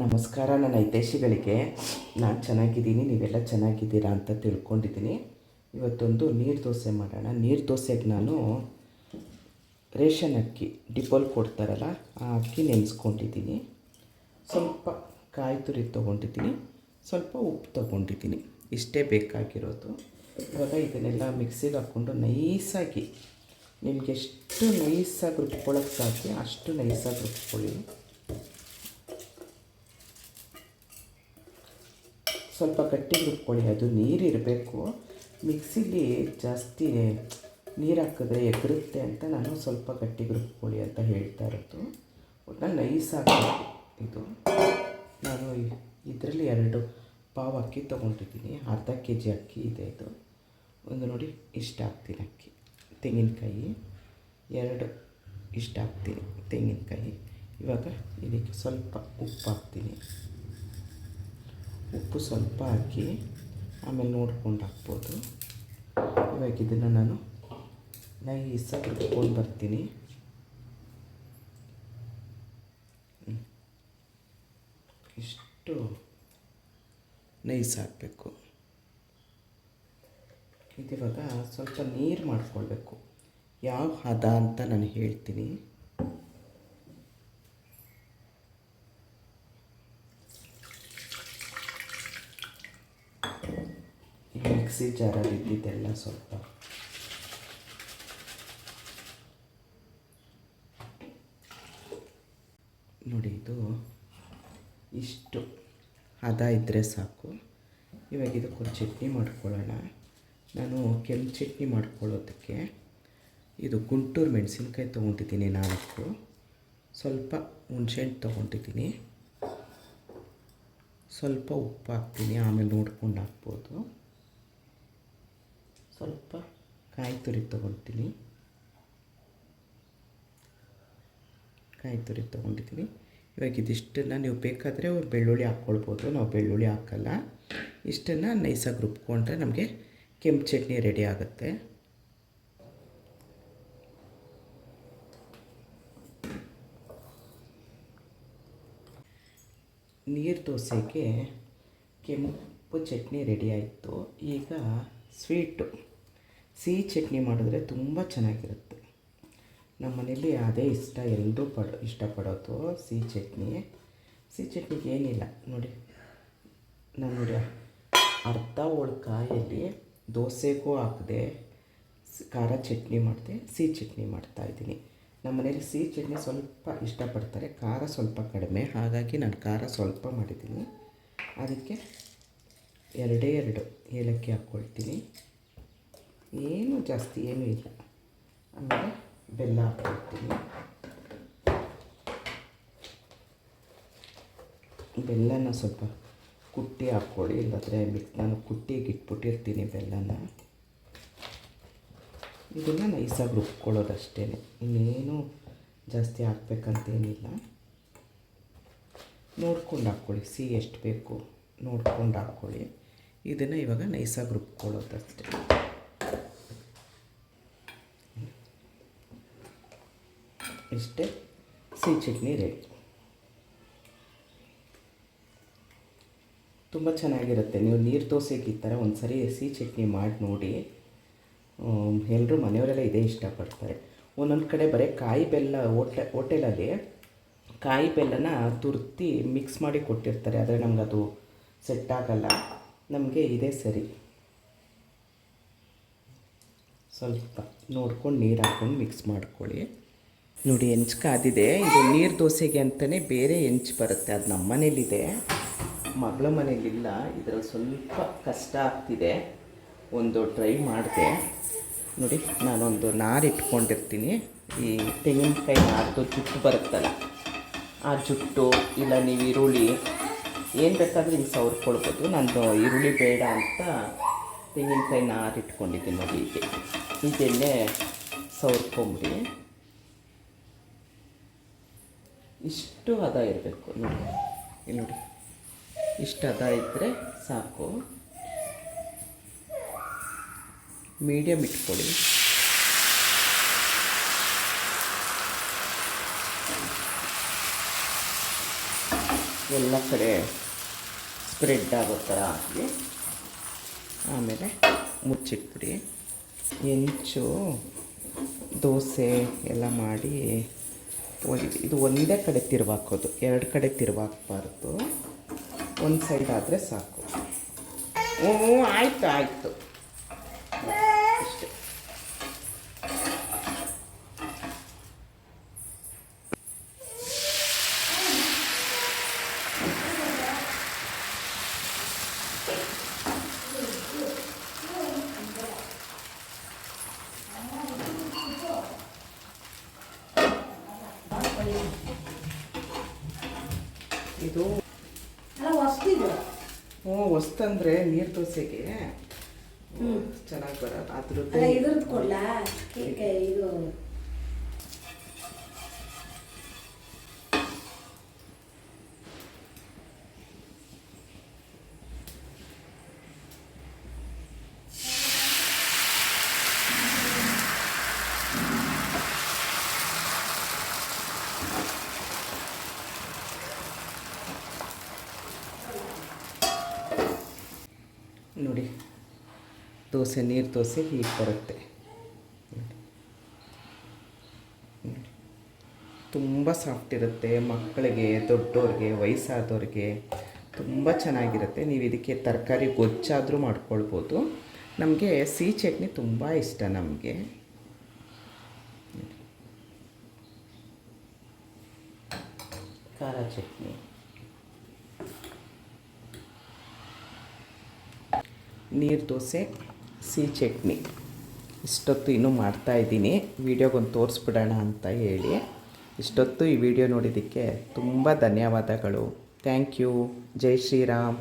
ನಮಸ್ಕಾರ, ನನ್ನ ಹಿತೈಷಿಗಳಿಗೆ. ನಾನು ಚೆನ್ನಾಗಿದ್ದೀನಿ, ನೀವೆಲ್ಲ ಚೆನ್ನಾಗಿದ್ದೀರಾ ಅಂತ ತಿಳ್ಕೊಂಡಿದ್ದೀನಿ. ಇವತ್ತೊಂದು ನೀರು ದೋಸೆ ಮಾಡೋಣ. ನೀರು ದೋಸೆಗೆ ನಾನು ರೇಷನ್ ಅಕ್ಕಿ ಡಿಪೋಲ್ ಕೊಡ್ತಾರಲ್ಲ, ಆ ಅಕ್ಕಿ ನೆನೆಸ್ಕೊಂಡಿದ್ದೀನಿ. ಸ್ವಲ್ಪ ಕಾಯಿ ತುರಿ ತೊಗೊಂಡಿದ್ದೀನಿ, ಸ್ವಲ್ಪ ಉಪ್ಪು ತೊಗೊಂಡಿದ್ದೀನಿ. ಇಷ್ಟೇ ಬೇಕಾಗಿರೋದು. ಇವಾಗ ಇದನ್ನೆಲ್ಲ ಮಿಕ್ಸಿಗೆ ಹಾಕ್ಕೊಂಡು ನೈಸಾಗಿ, ನಿಮಗೆ ಎಷ್ಟು ನೈಸಾಗಿ ರುಬ್ಕೊಳ್ಳೋಕ್ಕೆ ಸಾಧ್ಯ ಅಷ್ಟು ನೈಸಾಗಿ ರುಬ್ಕೊಳ್ಳಿ. ಸ್ವಲ್ಪ ಗಟ್ಟಿ ರುಬ್ಕೊಳ್ಳಿ. ಅದು ನೀರಿರಬೇಕು ಮಿಕ್ಸಿಲಿ ಜಾಸ್ತಿ ನೀರು ಹಾಕಿದ್ರೆ ಎಗರುತ್ತೆ ಅಂತ ನಾನು ಸ್ವಲ್ಪ ಗಟ್ಟಿ ರುಬ್ಕೊಳ್ಳಿ ಅಂತ ಹೇಳ್ತಾ ಇರೋದು. ಒಟ್ಟು ನೈಸ್ ಹಾಕಬೇಕು ಇದು. ನಾನು ಇದರಲ್ಲಿ ಎರಡು ಪಾವ್ ಅಕ್ಕಿ ತೊಗೊಂಡಿದ್ದೀನಿ. ಅರ್ಧ ಕೆ ಜಿ ಅಕ್ಕಿ ಇದೆ ಇದು. ಒಂದು ನೋಡಿ, ಇಷ್ಟ ಹಾಕ್ತೀನಿ ಅಕ್ಕಿ. ತೆಂಗಿನಕಾಯಿ. ಎರಡು ಇಷ್ಟ ಹಾಕ್ತೀನಿ ತೆಂಗಿನಕಾಯಿ. ಇವಾಗ ಇದಕ್ಕೆ ಸ್ವಲ್ಪ ಉಪ್ಪು ಹಾಕ್ತೀನಿ. ಉಪ್ಪು ಸ್ವಲ್ಪ ಹಾಕಿ ಆಮೇಲೆ ನೋಡ್ಕೊಂಡು ಹಾಕ್ಬೋದು. ಇವಾಗ ಇದನ್ನು ನಾನು ನೈಸಾಗಿ ರುಬ್ಕೊಂಡು ಬರ್ತೀನಿ. ಇಷ್ಟು ನೈಸ್ ಹಾಕಬೇಕು ಇದಿವಾಗ ಸ್ವಲ್ಪ ನೀರು ಮಾಡ್ಕೊಳ್ಬೇಕು. ಯಾವ ಹದ ಅಂತ ನಾನು ಹೇಳ್ತೀನಿ. ಮಿಕ್ಸಿ ಜಾರಲ್ಲಿ ಇದ್ದಿದ್ದೆಲ್ಲ ಸ್ವಲ್ಪ. ನೋಡಿ, ಇದು ಇಷ್ಟು. ಹದ ಇದ್ದರೆ ಸಾಕು. ಇವಾಗ ಇದಕ್ಕೊಂದು ಚಟ್ನಿ ಮಾಡ್ಕೊಳ್ಳೋಣ. ನಾನು ಕೆಂಪು ಚಟ್ನಿ ಮಾಡ್ಕೊಳ್ಳೋದಕ್ಕೆ ಇದು ಗುಂಟೂರು ಮೆಣಸಿನ್ಕಾಯಿ ತೊಗೊಂಡಿದ್ದೀನಿ ನಾಲ್ಕು. ಸ್ವಲ್ಪ ಹುಣ್ಸೆಹಣ್ಣು ತೊಗೊಂಡಿದ್ದೀನಿ. ಸ್ವಲ್ಪ ಉಪ್ಪು ಹಾಕ್ತೀನಿ, ಆಮೇಲೆ ನೋಡ್ಕೊಂಡು ಹಾಕ್ಬೋದು. ಸ್ವಲ್ಪ ಕಾಯಿ ತುರಿ ತೊಗೊಳ್ತೀನಿ ಕಾಯಿ ತುರಿ ತೊಗೊಂಡಿದ್ದೀನಿ. ಇವಾಗ ಇದಿಷ್ಟನ್ನು ನೀವು ಬೇಕಾದರೆ ಬೆಳ್ಳುಳ್ಳಿ ಹಾಕ್ಕೊಳ್ಬೋದು. ನಾವು ಬೆಳ್ಳುಳ್ಳಿ ಹಾಕಲ್ಲ. ಇಷ್ಟನ್ನು ನೈಸಾಗಿ ರುಬ್ಕೊಂಡ್ರೆ ನಮಗೆ ಕೆಂಪು ಚಟ್ನಿ ರೆಡಿ ಆಗುತ್ತೆ. ನೀರು ದೋಸೆಗೆ ಕೆಂಪು ಚಟ್ನಿ ರೆಡಿ ಆಯಿತು. ಈಗ ಸ್ವೀಟು. ಸಿಹಿ ಚಟ್ನಿ ಮಾಡಿದ್ರೆ ತುಂಬ ಚೆನ್ನಾಗಿರುತ್ತೆ. ನಮ್ಮ ಮನೇಲಿ ಅದೇ ಇಷ್ಟ ಎಲ್ಲರೂ ಪಡ, ಇಷ್ಟಪಡೋದು ಸಿಹಿ ಚಟ್ನಿ. ಸಿಹಿ ಚಟ್ನಿಗೆ ಏನಿಲ್ಲ, ನೋಡಿ. ನಾನು ನೋಡಿ, ಅರ್ಧ ಕಾಯಲ್ಲಿ ದೋಸೆಗೂ ಹಾಕಿದೆ ಖಾರ ಚಟ್ನಿ ಮಾಡಿದೆ, ಸಿಹಿ ಚಟ್ನಿ ಮಾಡ್ತಾಯಿದ್ದೀನಿ ನಮ್ಮ ಮನೇಲಿ ಸಿಹಿ ಚಟ್ನಿ ಸ್ವಲ್ಪ ಇಷ್ಟಪಡ್ತಾರೆ, ಖಾರ ಸ್ವಲ್ಪ ಕಡಿಮೆ. ಹಾಗಾಗಿ ನಾನು ಖಾರ ಸ್ವಲ್ಪ ಮಾಡಿದ್ದೀನಿ. ಅದಕ್ಕೆ ಎರಡೇ ಎರಡು ಏಲಕ್ಕಿ ಹಾಕ್ಕೊಳ್ತೀನಿ ಏನು ಜಾಸ್ತಿ ಏನೂ ಇಲ್ಲ. ಆಮೇಲೆ ಬೆಲ್ಲ ಹಾಕ್ಬಿಡ್ತೀನಿ ಬೆಲ್ಲನ ಸ್ವಲ್ಪ ಕುಟ್ಟಿ ಹಾಕ್ಕೊಳ್ಳಿ, ಇಲ್ಲಾದರೆ ಮಿಕ್ಸ್ ನಾನು ಕುಟ್ಟಿಗೆ ಇಟ್ಬಿಟ್ಟಿರ್ತೀನಿ ಬೆಲ್ಲನ. ಇದನ್ನು ನೈಸಾಗಿ ರುಬ್ಕೊಳ್ಳೋದಷ್ಟೇ ಇನ್ನೇನು ಜಾಸ್ತಿ ಹಾಕ್ಬೇಕಂತೇನಿಲ್ಲ. ನೋಡ್ಕೊಂಡು ಹಾಕ್ಕೊಳ್ಳಿ ಸಿಹಿ ಎಷ್ಟು ಬೇಕು ನೋಡ್ಕೊಂಡು ಹಾಕ್ಕೊಳ್ಳಿ. ಇದನ್ನು ಇವಾಗ ನೈಸಾಗಿ ರುಬ್ಕೊಳ್ಳೋದಷ್ಟೇ. ಇಷ್ಟೇ ಸಿಹಿ ಚಟ್ನಿ ರೆಡಿ. ತುಂಬ ಚೆನ್ನಾಗಿರುತ್ತೆ. ನೀವು ನೀರು ದೋಸೆಗೆ ಈ ಥರ ಒಂದು ಸರಿ ಸಿಹಿ ಚಟ್ನಿ ಮಾಡಿ ನೋಡಿ. ಎಲ್ಲರೂ ಮನೆಯವರೆಲ್ಲ ಇದೇ ಇಷ್ಟಪಡ್ತಾರೆ. ಒಂದೊಂದು ಕಡೆ ಬರೀ ಕಾಯಿ ಬೆಲ್ಲ, ಹೋಟೆ, ಹೋಟೆಲಲ್ಲಿ ಕಾಯಿ ಬೆಲ್ಲನ ತುರ್ತಿ ಮಿಕ್ಸ್ ಮಾಡಿ ಕೊಟ್ಟಿರ್ತಾರೆ. ಆದರೆ ನಮ್ಗೆ ಅದು ಸೆಟ್ ಆಗಲ್ಲ. ನಮಗೆ ಇದೇ ಸರಿ. ಸ್ವಲ್ಪ ನೋಡ್ಕೊಂಡು ನೀರು ಹಾಕ್ಕೊಂಡು ಮಿಕ್ಸ್ ಮಾಡ್ಕೊಳ್ಳಿ. ನೋಡಿ ಹೆಂಚು ಕಾದಿದೆ ಇದು ನೀರು ದೋಸೆಗೆ ಅಂತಲೇ ಬೇರೆ ಹೆಂಚು ಬರುತ್ತೆ. ಅದು ನಮ್ಮ ಮನೇಲಿದೆ ಮಗಳ ಮನೇಲಿಲ್ಲ. ಇದರಲ್ಲಿ ಸ್ವಲ್ಪ ಕಷ್ಟ ಆಗ್ತಿದೆ. ಒಂದು ಟ್ರೈ ಮಾಡಿದೆ. ನೋಡಿ, ನಾನೊಂದು ನಾರು ಇಟ್ಕೊಂಡಿರ್ತೀನಿ. ಈ ತೆಂಗಿನಕಾಯಿ ನಾರ್ದು ಜುಟ್ಟು ಬರುತ್ತಲ್ಲ, ಆ ಜುಟ್ಟು ಇಲ್ಲ ನೀವು ಈರುಳ್ಳಿ, ಏನು ಬೇಕಾದರೂ ಹಿಂಗೆ ಸವರ್ಕೊಳ್ಬೋದು. ನಾನು ಈರುಳ್ಳಿ ಬೇಡ ಅಂತ ತೆಂಗಿನಕಾಯಿ ನಾರು ಇಟ್ಕೊಂಡಿದ್ದೀನಿ ನೋಡಿ ಹೀಗೆ. ಹೀಗೆಲ್ಲೇ ಸವರ್ಕೊಂಬಿಡಿ. ಇಷ್ಟು ಹದ ಇರಬೇಕು ನೋಡಿ. ಇಲ್ಲಿ ನೋಡಿ. ಇಷ್ಟು ಹದ ಇದ್ದರೆ ಸಾಕು. ಮೀಡಿಯಮ್ ಇಟ್ಕೊಳ್ಳಿ. ಎಲ್ಲ ಕಡೆ ಸ್ಪ್ರೆಡ್ ಆಗೋ ಥರ ಹಾಕಿ. ಆಮೇಲೆ ಮುಚ್ಚಿಟ್ಬಿಡಿ. ಹೆಂಚು, ದೋಸೆ ಎಲ್ಲ ಮಾಡಿ ಇದು ಒಂದೇ ಕಡೆ ತಿರುವಾಕೋದು. ಎರಡು ಕಡೆ ತಿರುವಾಕಬಾರ್ದು. ಒಂದು ಸೈಡ್ ಆದರೆ ಸಾಕು. ಹ್ಞೂ ಆಯಿತು ಆಯಿತು ಅಷ್ಟೇ ಇದು? ಹೊಸ್ತಿದು ಹ್ಞೂ ಹೊಸ್ತಂದ್ರೆ ನೀರು ದೋಸೆಗೆ ಚೆನ್ನಾಗಿ ಬರೋದು ಅದ್ರದ್ದು ಇದ್ರದ್ದು ಕೊಡ್ಲಾ? ಇದು ನೋಡಿ ದೋಸೆ ನೀರು ದೋಸೆ ಹೀಗೆ ಬರುತ್ತೆ. ತುಂಬ ಸಾಫ್ಟ್ ಇರುತ್ತೆ ಮಕ್ಕಳಿಗೆ ದೊಡ್ಡವ್ರಿಗೆ ವಯಸ್ಸಾದವ್ರಿಗೆ ತುಂಬ ಚೆನ್ನಾಗಿರುತ್ತೆ. ನೀವು ಇದಕ್ಕೆ ತರಕಾರಿ ಗೊಜ್ಜಾದರೂ ಮಾಡ್ಕೊಳ್ಬೋದು. ನಮಗೆ ಸಿಹಿ ಚಟ್ನಿ ತುಂಬ ಇಷ್ಟ ನಮಗೆ. ಖಾರ ಚಟ್ನಿ. ನೀರು ದೋಸೆ ಸಿಹಿ ಚಟ್ನಿ. ಇಷ್ಟೊತ್ತು ಇನ್ನೂ ಮಾಡ್ತಾಯಿದ್ದೀನಿ ವೀಡಿಯೋಗೊಂದು ತೋರಿಸ್ಬಿಡೋಣ ಅಂತ ಹೇಳಿ. ಇಷ್ಟೊತ್ತು ಈ ವಿಡಿಯೋ ನೋಡಿದ್ದಕ್ಕೆ ತುಂಬ ಧನ್ಯವಾದಗಳು. Thank you. ಜೈ ಶ್ರೀರಾಮ್.